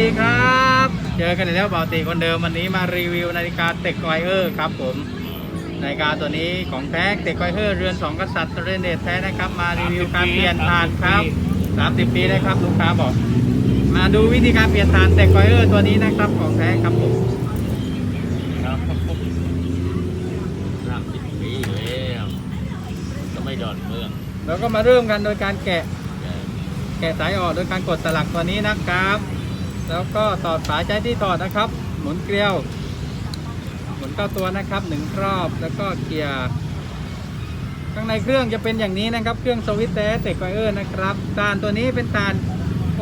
ดีครับ เจอกันอีกแล้วเบาตีคนเดิมวันนี้มารีวิวนาฬิกาเต็กไกเออร์ครับผมนาฬิกาตัวนี้ของแท้เต็กไกเออร์เรือนสองกษัตริย์เรนเดตแท้นะครับมารีวิวการเปลี่ยนฐานครับ30 ปีได้ครับลูกค้าบอก มาดูวิธีการเปลี่ยนฐานเต็กไกเออร์ตัวนี้นะครับของแท้ครับผมสามสิบปีแล้วก็ไม่ดอนเมืองแล้วก็มาเริ่มกันโดยการแกะแกะสายออกโดยการกดสลักตัวนี้นะครับ แล้วก็ตอดสายใจที่ตอดนะครับ หมุนเกลียว หมุนเข้าตัวนะครับหนึ่งรอบแล้วก็เกียร์ข้างในเครื่องจะเป็นอย่างนี้นะครับ เครื่องสวิตช์แท้เทคไวเออร์นะครับตานตัวนี้เป็นตาน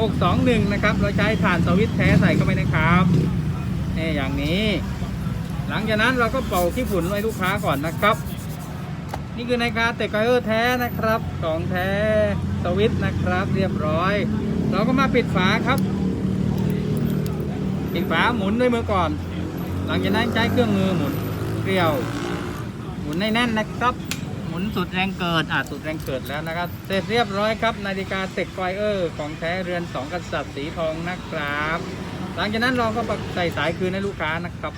621 นะครับ เราใช้ถ่านสวิตแท้ใส่เข้าไปนะครับนี่อย่างนี้ หลังจากนั้นเราก็เป่าขี้ฝุ่นไว้ลูกค้าก่อนนะครับ นี่คือนาฬิกาเตกไกเออร์แท้นะครับของแท้สวิตนะครับ เรียบร้อย เราก็มาปิดฝาครับ ปิดฝาหมุนด้วยมือก่อน หลังจากนั้นใช้เครื่องมือหมุนเกลียว หมุนให้แน่นนะครับ หมุนสุดแรงเกิดอะสุดแรงเกิดแล้วนะครับ เสร็จเรียบร้อยครับ นาฬิกาเซ็กไฟเออร์ของแท้เรือนสองกษัตริย์สีทองนะครับ หลังจากนั้นเราก็ใส่สายคืนให้ลูกค้านะครับ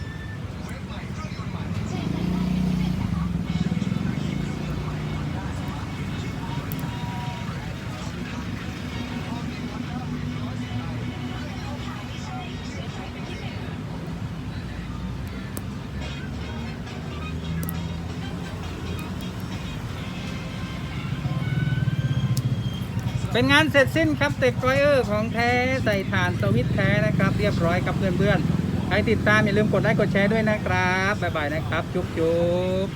เป็นงานเสร็จสิ้นครับเต็กไกเออร์ของแท้ใส่ฐานสวิตแท้นะครับ เรียบร้อยครับเพื่อนๆใครติดตามอย่าลืมกดไลค์กดแชร์ด้วยนะครับบ๊ายบายนะครับ จุ๊บจุ๊บ